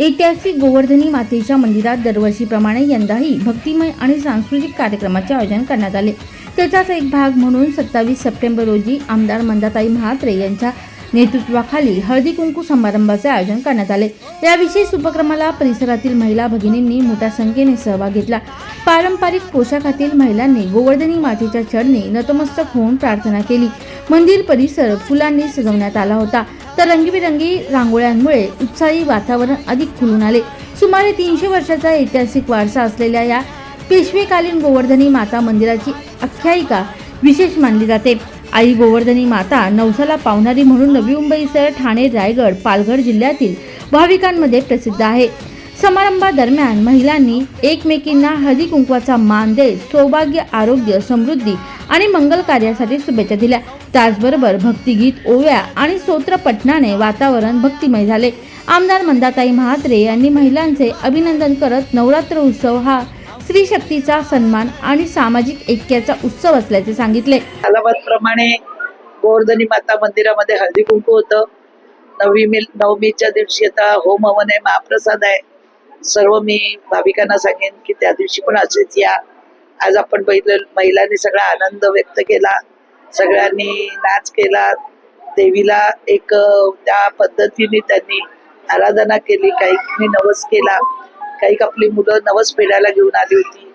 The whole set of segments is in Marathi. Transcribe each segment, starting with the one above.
ऐतिहासिक गोवर्धनी मातेच्या मंदिरात दरवर्षीप्रमाणे यंदाही भक्तिमय आणि सांस्कृतिक कार्यक्रमाचे आयोजन करण्यात आले. त्याचाच एक भाग म्हणून सत्तावीस सप्टेंबर रोजी आमदार मंदाताई महात्रे यांच्या नेतृत्वाखाली हळदी कुंकू समारंभाचे आयोजन करण्यात आले. या विशेष उपक्रमाला परिसरातील महिला भगिनींनी मोठ्या संख्येने सहभाग घेतला. पारंपरिक पोशाखातील महिलांनी गोवर्धनी मातेच्या चढणी नतमस्तक होऊन प्रार्थना केली. मंदिर परिसर फुलांनी सजवण्यात आला होता. तर रंगीबेरंगी रांगोळ्यांमुळे उत्साही वातावरण अधिक खुलून आले. सुमारे तीनशे वर्षाचा ऐतिहासिक वारसा असलेल्या या पेशवेकालीन गोवर्धनी माता मंदिराची आख्यायिका विशेष मानली जाते. आई गोवर्धनी माता नवसाला पावणारी म्हणून नवी मुंबईसह ठाणे रायगड पालघर जिल्ह्यातील भाविकांमध्ये प्रसिद्ध आहे. समारंभादरम्यान महिलांनी एकमेकींना हळदी कुंकवाचा मान देत सौभाग्य आरोग्य समृद्धी आणि मंगल कार्यासाठी शुभेच्छा दिल्या. त्याचबरोबर भक्तिगीत ओव्या आणि स्तोत्र पठणाने वातावरण भक्तिमय झाले. आमदार मंदाताई महात्रे यांनी महिलांचे अभिनंदन करत नवरात्र उत्सव हा स्त्री शक्तीचा सन्मान आणि सामाजिक ऐक्याचा उत्सव असल्याचे सांगितले. अलाहाबाद प्रमाणे गोवर्धनी माता मंदिरामध्ये हळदी कुंकू होतं. नववी नवमीच्या दिवशी आता होम हवन आहे महाप्रसाद आहे. सर्व मी भाविकांना सांगेन की त्या दिवशी पण असेच या. आज आपण बघितलं महिलांनी सगळा आनंद व्यक्त केला. सगळ्यांनी नाच केला. देवीला एक त्या पद्धतीने त्यांनी आराधना केली. काही नवस केला. काही आपली मुलं नवस फेडायला घेऊन आली होती.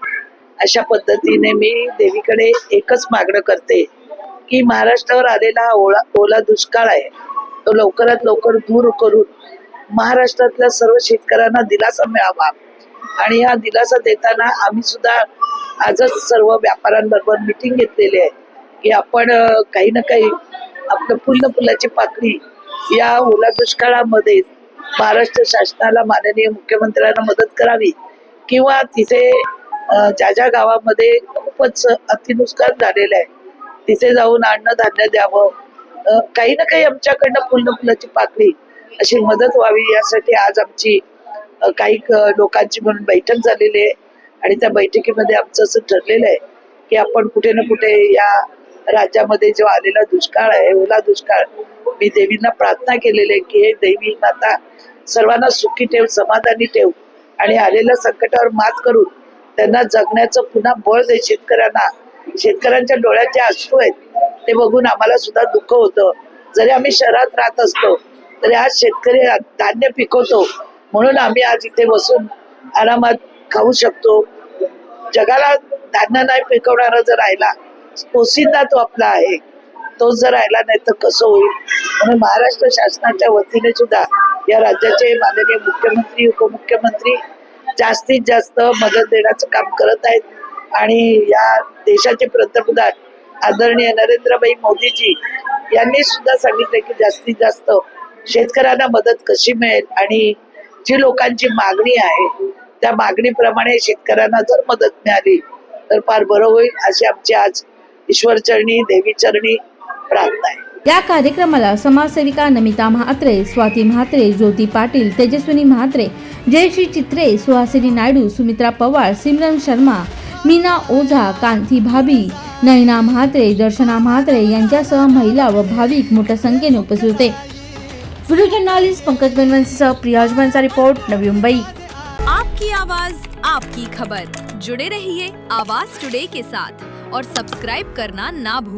अशा पद्धतीने मी देवीकडे एकच मागणं करते की महाराष्ट्रावर आलेला हा ओला ओला दुष्काळ आहे. तो लवकरात लवकर दूर करून महाराष्ट्रातल्या सर्व शेतकऱ्यांना दिलासा मिळावा. आणि हा दिलासा देताना आम्ही सुद्धा आजच सर्व व्यापाऱ्यांबरोबर मिटिंग घेतलेली आहे. की आपण काही ना काही आपलं फुल फुलाची पाकळी या ओला दुष्काळामध्ये महाराष्ट्र शासनाला माननीय मुख्यमंत्र्यांना मदत करावी किंवा तिथे ज्या ज्या गावामध्ये खूपच अतिनुष्काळ झालेलं आहे तिथे जाऊन अन्नधान्य द्यावं. काही ना काही आमच्याकडनं फुल फुलाची पाकळी अशी मदत व्हावी यासाठी आज आमची काही लोकांची म्हणून बैठक झालेली आहे. आणि त्या बैठकीमध्ये आमचं असं ठरलेलं आहे की आपण कुठे ना कुठे या राज्यामध्ये जो आलेला दुष्काळ आहे ओला दुष्काळ मी देवींना प्रार्थना केलेली आहे की हे देवी माता सर्वांना सुखी ठेव समाधानी ठेव. आणि आलेल्या संकटावर मात करून त्यांना जगण्याचं पुन्हा बळ दे शेतकऱ्यांना. शेतकऱ्यांच्या डोळ्यात जे अश्रू आहेत ते बघून आम्हाला सुद्धा दुःख होतं. जरी आम्ही शहरात राहत असतो तरी आज शेतकरी धान्य पिकवतो. म्हणून आम्ही आज इथे बसून आरामात खाऊ शकतो. जगाला धान्य नाही पिकवणारा जर राहिला पोसिंदा तो आपला आहे. तो जर राहिला नाही तर कसं होईल? म्हणून महाराष्ट्र शासनाच्या वतीने सुद्धा या राज्याचे माननीय मुख्यमंत्री उपमुख्यमंत्री जास्तीत जास्त मदत देण्याचं काम करत आहेत. आणि या देशाचे पंतप्रधान आदरणीय नरेंद्रभाई मोदीजी यांनी सुद्धा सांगितले की जास्तीत जास्त शेतकऱ्यांना मदत कशी मिळेल आणि जी लोकांची मागणी आहे त्या मागणीप्रमाणे शेतकऱ्यांना जर मदत मिळाली तर फार बरं होईल अशी आमची आज ईश्वरचरणी देवीचरणी प्रार्थना आहे. या कार्यक्रमाला समाजसेविका नमिता म्हात्रे स्वाती म्हात्रे ज्योती पाटील तेजस्विनी म्हात्रे जयश्री चित्रे सुहासिनी नायडू सुमित्रा पवार सिमरन शर्मा मीना ओझा कांती भाभी नयना म्हात्रे दर्शना म्हात्रे यांच्यासह महिला व भाविक मोठ्या संख्येने उपस्थित होते. व्हिडिओ जर्नालिस्ट पंकज बनवंशी साहब प्रियाज बंसा रिपोर्ट, नवी मुंबई। आपकी आवाज़, आपकी खबर। जुड़े रहिए आवाज़ टुडे के साथ और सब्सक्राइब करना ना भूलें